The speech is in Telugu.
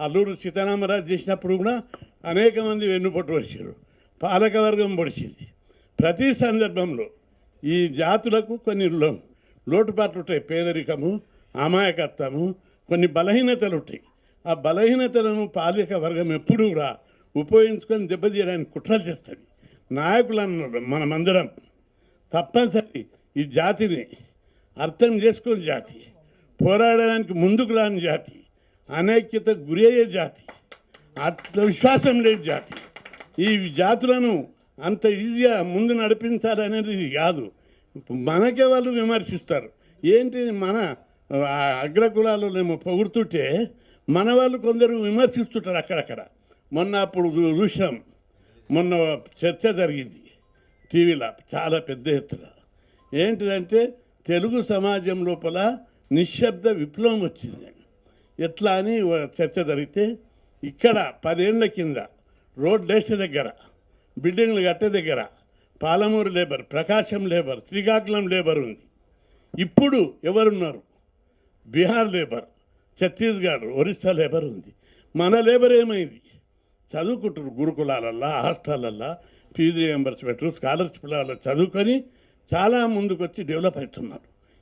అల్లూరు సీతారామరాజు చేసినప్పుడు కూడా అనేక మంది వెన్నుపొట్టు వచ్చారు పాలకవర్గం పొడిచింది. ప్రతి సందర్భంలో ఈ జాతులకు కొన్ని లో లోటుపాట్లు ఉంటాయి. పేదరికము అమాయకత్వము కొన్ని బలహీనతలు ఉంటాయి. ఆ బలహీనతలను పాలక వర్గం ఎప్పుడూ కూడా ఉపయోగించుకొని దెబ్బతీయడానికి కుట్రలు చేస్తుంది. నాయకులను మనమందరం తప్పనిసరి ఈ జాతిని అర్థం చేసుకుని జాతి పోరాడడానికి ముందుకు రాని జాతి అనైక్యతకు గురి అయ్యే జాతి ఆత్మవిశ్వాసం లేని జాతి. ఈ జాతులను అంత ఈజీగా ముందు నడిపించాలనేది కాదు. మనకే వాళ్ళు విమర్శిస్తారు. ఏంటి మన ఆ, మేము పొగుడుతుంటే మన వాళ్ళు కొందరు విమర్శిస్తుంటారు అక్కడక్కడ. మొన్న అప్పుడు చూ- మొన్న చర్చ జరిగింది. టీవీలో చాలా పెద్ద ఎత్తున. ఏంటిదంటే తెలుగు సమాజం లోపల నిశ్శబ్ద విప్లవం వచ్చింది. ఎట్లా అని చర్చ జరిగితే ఇక్కడ పదేళ్ళ కింద రోడ్ లేసే దగ్గర బిల్డింగ్లు కట్టే దగ్గర Palamuru labour Prakasam labour Srikakulam labour ఉంది. ఇప్పుడు ఎవరున్నారు? బీహార్ లేబర్ ఛత్తీస్గఢ్ ఒరిస్సా లేబర్ ఉంది. మన లేబర్ ఏమైంది? చదువుకుంటారు గురుకులాలల్లా హాస్టళ్ళల్లా ఫీజు రియంబర్స్మెంట్ స్కాలర్షిప్లలో చదువుకొని చాలా ముందుకు వచ్చి డెవలప్ అవుతున్నారు.